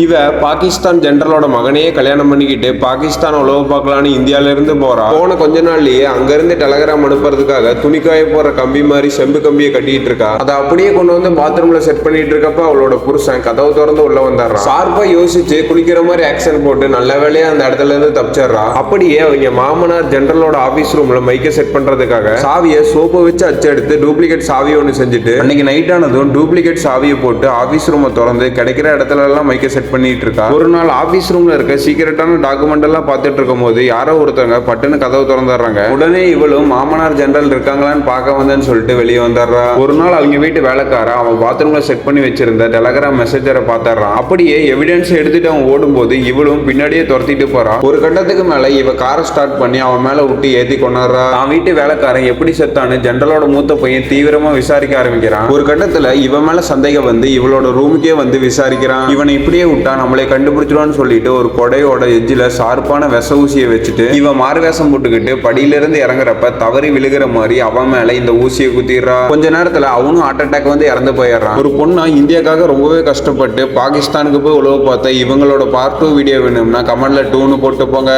இவ பாகிஸ்தான் ஜெனரலோட மகனையே கல்யாணம் பண்ணிக்கிட்டு பாகிஸ்தான் உழவு பார்க்கலான்னு இந்தியால இருந்து போறா. போன கொஞ்ச நாள்லயே அங்க இருந்து டெலகிராம் அனுப்புறதுக்காக துணிக்காய போற கம்பி மாதிரி செம்பு கம்பியை கட்டிட்டு இருக்கா. அதை அப்படியே கொண்டு வந்து பாத்ரூம்ல செட் பண்ணிட்டு இருக்கப்ப அவளோட புருஷன் கதவு திறந்து உள்ள வந்தாரான் சார்பா யோசிச்சு குளிக்கிற மாதிரி ஆக்ஷன் போட்டு நல்ல வேலையா அந்த இடத்துல இருந்து தப்பிச்சிடுறா. அப்படியே அவங்க மாமனார் ஜெனரலோட ஆபீஸ் ரூம்ல மைக்க செட் பண்றதுக்காக சாவியை சோப்பை வச்சு அச்செடுத்து டூப்ளிகேட் சாவி ஒன்று செஞ்சுட்டு அன்னைக்கு நைட் ஆனதும் டூப்ளிகேட் சாவியை போட்டு ஆபீஸ் ரூமை திறந்து கிடைக்கிற இடத்துல எல்லாம் மைக்க செட் பண்ணிட்டு இருக்கா ஒரு நாள் ஆபீஸ் ரூம்ல இருக்க சீக்கிரட்டான டாக்குமெண்ட் எல்லாம் பார்த்துட்டு இருக்கும் போது யாரோ ஒருத்தவங்க பட்டுன்னு கதவு திறந்துடுறாங்க. உடனே இவளும் மாமனார் ஜெனரல் இருக்காங்களான்னு பார்க்க வந்தேன்னு சொல்லிட்டு வெளியே வந்துடுறா. ஒரு நாள் அவங்க வீட்டு வேலைக்கார அவன் பாத்ரூம்ல செட் பண்ணி வச்சிருந்த டெலகிராம் மெசேஜரை பார்த்துறான் அப்படியே எவிடன்ஸ் எடுத்துட்டு அவன் ஓடும்போது இவளும் பின்னாடியே துரத்திட்டு போறான் ஒரு கட்டத்துக்கு மேல இவ காரை ஸ்டார்ட் பண்ணி அவன் மேல விட்டு ஏத்தி கொண்டாடுறா. அவன் வீட்டு வேலைக்காரன் எப்படி செத்தான்னு ஜெனரலோட மூத்த பையன் தீவிரமா விசாரிக்க ஆரம்பிக்கிறான். ஒரு கட்டத்துல இவன் மேல சந்தேகம் வந்து இவளோட ரூமுக்கே வந்து விசாரிக்கிறான். இவனை இப்படியே விட்டா நம்மளை கண்டுபிடிச்சிடுவான்னு சொல்லிட்டு ஒரு கொடையோட எஜ்ஜில் ஷார்ப்பான விச ஊசியை வச்சுட்டு இவன் மாறு வேஷம் போட்டுக்கிட்டு படியிலிருந்து இறங்குறப்ப தவறி விழுகிற மாதிரி அவன் மேல இந்த ஊசியை குத்திடுறா. கொஞ்ச நேரத்துல அவனும் ஹார்ட் அட்டாக் வந்து இறந்து போயிடுறான். ஒரு பொண்ணா இந்தியாக்காக ரொம்பவே கஷ்டப்பட்டு பாகிஸ்தானுக்கு போய் உழவு பார்த்த இவங்களோட பார்ட் டூ வீடியோ வேணும்னா கமெண்ட்ல டூன்னு போட்டு போங்க.